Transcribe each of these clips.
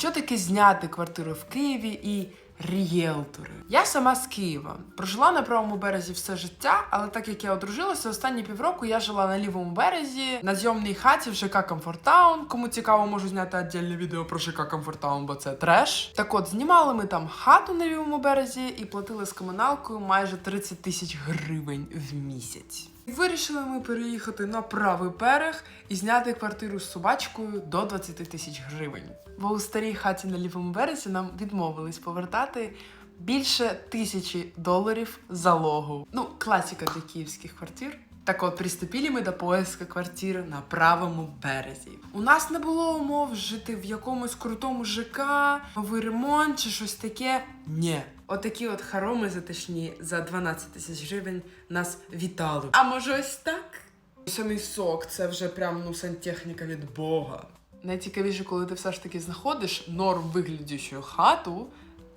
Що таке зняти квартиру в Києві і рієлтори? Я сама з Києва. Прожила на правому березі все життя, але так як я одружилася, останні півроку я жила на лівому березі на зйомній хаті в ЖК Комфортаун. Кому цікаво, можу зняти віддільне відео про ЖК Комфортаун, бо це треш. Так от знімали ми там хату на лівому березі і платили з комуналкою майже 30 тисяч гривень в місяць. Вирішили ми переїхати на правий берег і зняти квартиру з собачкою до 20 тисяч гривень. Бо у старій хаті на лівому березі нам відмовились повертати більше тисячі доларів залогу. Ну, класика для київських квартир. Так от, приступили ми до поиска квартир на правому березі. У нас не було умов жити в якомусь крутому ЖК, новий ремонт чи щось таке. Ні. Отакі от хароми затишні за 12 тисяч гривень нас вітали. А може ось так? Самий сок, це вже прям ну сантехніка від Бога. Найцікавіше, коли ти все ж таки знаходиш норм виглядючу хату,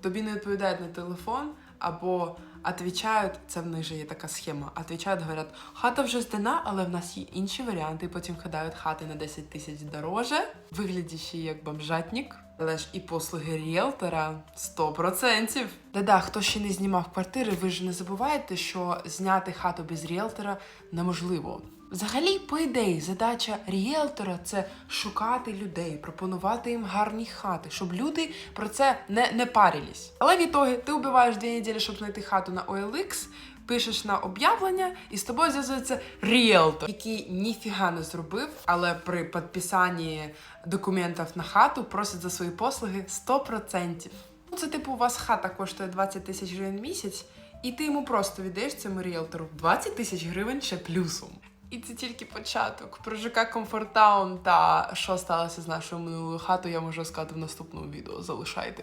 тобі не відповідають на телефон, або отвічають, це в них же є така схема. Отвічають, говорять, хата вже здана, але в нас є інші варіанти. Потім кидають хати на 10 тисяч дороже, виглядячи як бомжатник. Але ж і послуги ріелтора 100%. Да-да, хто ще не знімав квартири, ви ж не забувайте, що зняти хату без ріелтора неможливо. Взагалі, по ідеї, задача ріелтора це шукати людей, пропонувати їм гарні хати, щоб люди про це не, не парились. Але в ітогі ти вбиваєш дві неділі, щоб знайти хату на OLX, пишеш на об'явлення, і з тобою зв'язується ріелтор, який ніфіга не зробив, але при підписанні документів на хату просить за свої послуги 100%. Ну, Це типу у вас хата коштує 20 тисяч гривень в місяць, і ти йому просто віддаєш цьому ріелтору 20 тисяч гривень ще плюсом. І це тільки початок. Про ЖК Комфортаун та що сталося з нашою минулою хатою, я можу сказати в наступному відео. Залишайтесь.